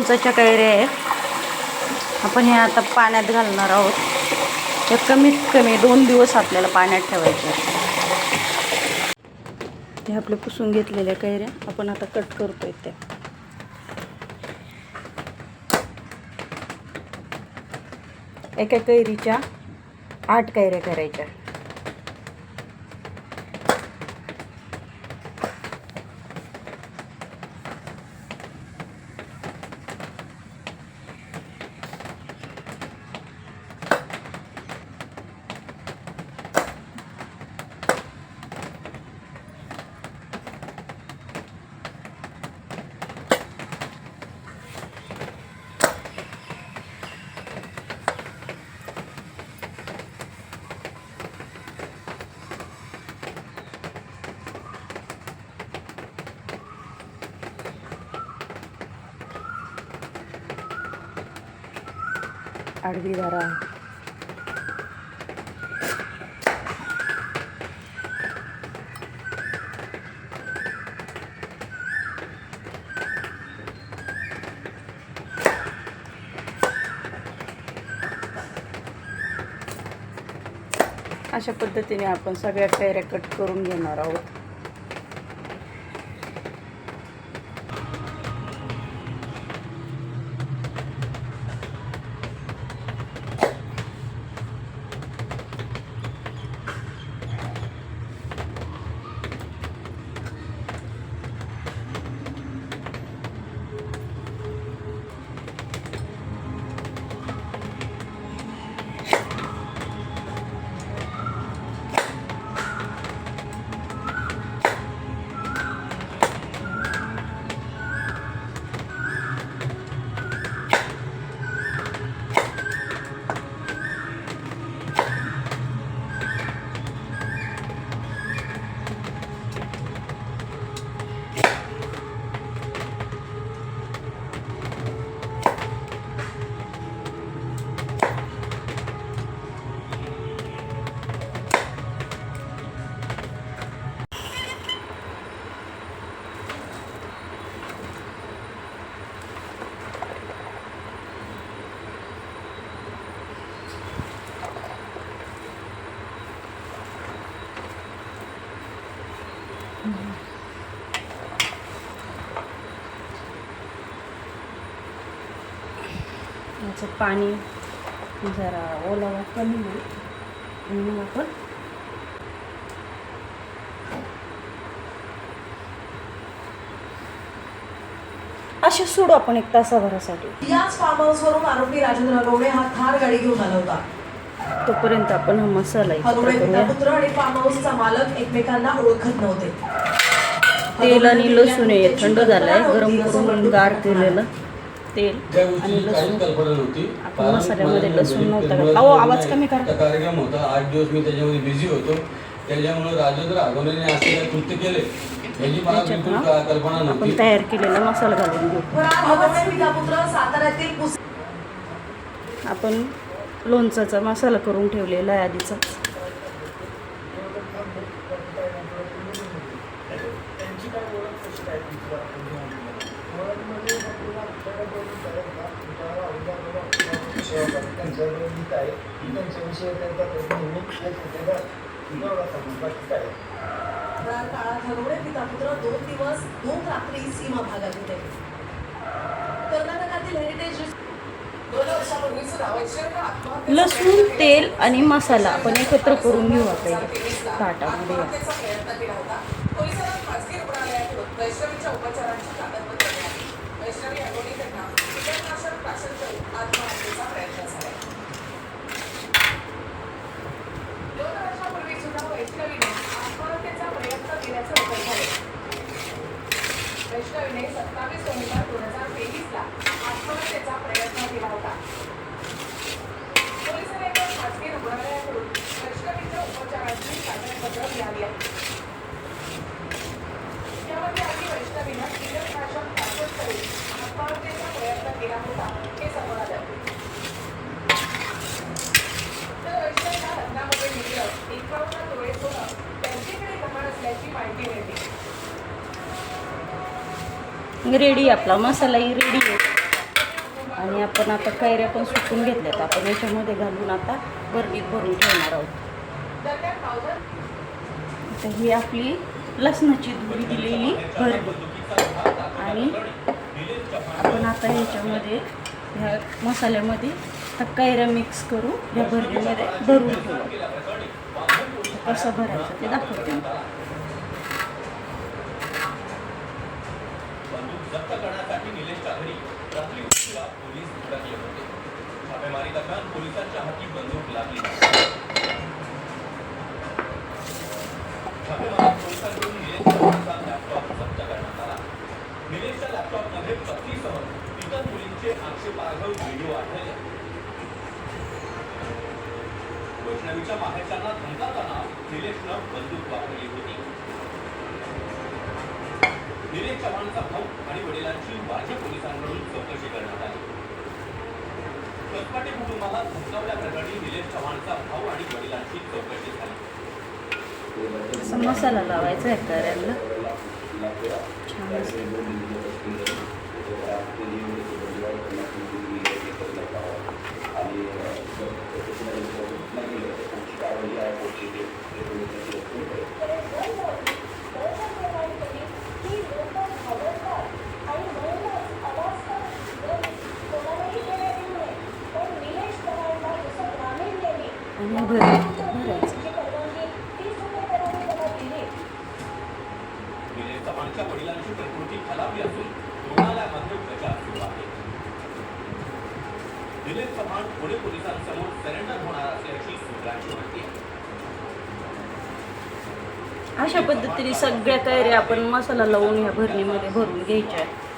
लोणचाच्या कैऱ्या आहेत आपण हे आता पाण्यात घालणार आहोत. हे कमीत कमी दोन दिवस आपल्याला पाण्यात ठेवायचे हे आपले पुसून घेतलेल्या कैऱ्या. आपण आता कट करतोय त्या एका कैरीच्या आठ कैऱ्या करायच्या. आडवी दारा अशा पद्धतीने आपण सगळ्या फेऱ्या कट करून घेणार आहोत. याचं पाणी जरा ओलावा कमी होईल. मग आपण असे सोडू आपण एक तासाभरासाठी. याच फार्म हाऊसवरून आरोपी राजेंद्र हगवणे हा थार गाडी घेऊन आला होता. तोपर्यंत आपण हा मसाला पुत्र आणि फार्म हाऊसचा मालक एकमेकांना ओळखत नव्हते. तेल आणि लसूण हे थंड झालंय गरम करून गार केलेलं. तेल आणि लसूण. आपण मसाल्यामध्ये मला लसूण नव्हता? अहो, आवाज कमी करा. कार्यक्रम होता. आठ दिवस मी त्याच्यामध्ये बिझी होतो. त्याच्यामुळे राजेंद्र आगवलेने असे काही कृत्य केले. याची मला त्याच्यात बिलकुल ना का- कल्पना आपण नव्हती. तयार केलेला मसाला घालून घेऊ. आपण लोणचाचा मसाला करून ठेवलेला आहे आधीचा फरार काळात हगवणे पिता पुत्र दोन दिवस दोन रात्री सीमा भागात होते कर्नाटकातील हेरिटेज लसूण तेल आणि मसाला आपण एकत्र करून घेऊ आता हे ताटामध्ये. कीटकनाशक प्राशन करून आत्महत्येचा प्रयत्न झाला दोन वर्षापूर्वी सुद्धा वैष्णवीने आत्महत्येचा प्रयत्न केल्याचे उघड झाले वैष्णवीने सत्तावीस नोव्हेंबर दोन हजार तेवीसला आत्महत्येचा प्रयत्न केला होता. पोलिसांनी एका खासगी रुग्णालयाकडून वैष्णवीच्या उपचारांची कागदपत्र मिळाली आहेत. यामध्ये आधी वैष्णवीनं कीटकनाशक प्राशन करून आत्महत्येचा प्रयत्न केला होता हे समोर आलं तर वैष्णवीला लग्नामध्ये मिळलं एकावन्न तोळे सोनं त्यांच्याकडे गहाण असल्याची माहिती मिळते रेडी आपला. मसालाही रेडी आहे. आणि आपण आता कैऱ्या पण सुकून घेतल्यात. आपण याच्यामध्ये घालून आता बरणीत भरून ठेवणार आहोत. तर आता ही आपली लसणाची धुरी दिलेली भरणी आणि आपण आता ह्याच्यामध्ये ह्या मसाल्यामध्ये हा कैऱ्या मिक्स करू ह्या भरणीमध्ये भरून ठेवू. कसं भरायचं ते दाखवते मी. बंदूक जप्त करण्यासाठी निलेश घरी रात्री उशिरा पोलीस उतरले होते. छापेमारी दरम्यान पोलिसांच्या हाती बंदूक लागली. छापेमारीत पोलिसांकडून निलेश चव्हाणचा लॅपटॉप जप्त करण्यात आला. निलेशच्या लॅपटॉपमध्ये पत्नीसह इतर मुलींचे आक्षेपार्ह व्हिडिओ आढळले. वैष्णवीच्या माहेरच्यांना धमकावताना निलेशनं बंदूक वापरली होती. निलेश चव्हाणचा भाऊ आणि वडिलांची वाझे पोलिसांकडून चौकशी करण्यात आली. कसपाटे कुटुंबाला धमकावल्या प्रकरणी निलेश चव्हाणचा भाऊ आणि वडिलांची चौकशी झाली. असा मसाला लावायचा आहे. आणि दिलीप चव्हाण पुणे पोलिसांसमोर सरेंडर होणार असल्याची सूत्रांची माहिती अशा पद्धतीने सगळ्या तयारी आपण मसाला लावून ह्या भरणीमध्ये भरून घ्यायच्या आहेत.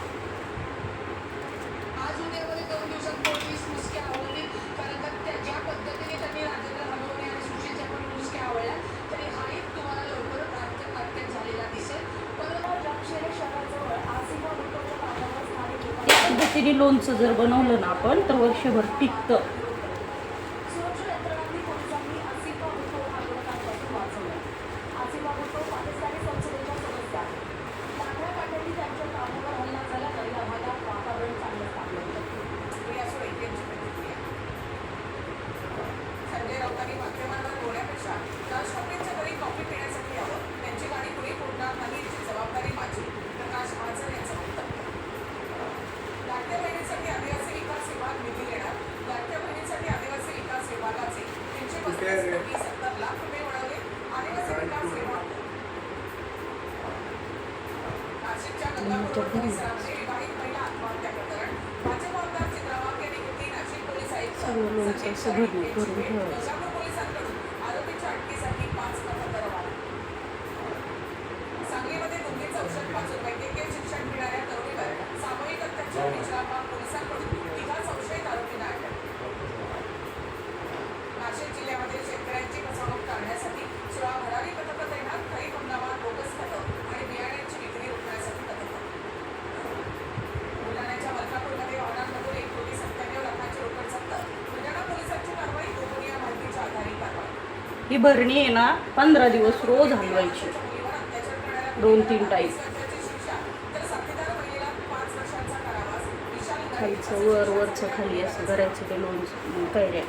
कॉफी लोणचं यावं त्यांची ना कुणी तर वर्षभर टिकतं. जबाबदारी माझी प्रकाश महाजन यांचं लाडक्या बहिणींसाठी आदिवासी विकास विभाग निधी देणार लाडक्या बहिणींसाठी आदिवासी विकास विभागाचे तीनशे पस्तीस कोटी सत्तर लाख रुपये मिळवले आदिवासी विकास विभाग. नाशिकच्या गंगापूर परिसरामध्ये विवाहित महिला आत्महत्या प्रकरण. भाजप आमदार चित्रा यांनी नाशिक पोलीस आयुक्त सगळं भरणी आहे ना पंधरा दिवस रोज हलवायची. दोन तीन टाईप खालचं वर वरचं खाली असं करायचं ते लोणचं तैऱ्या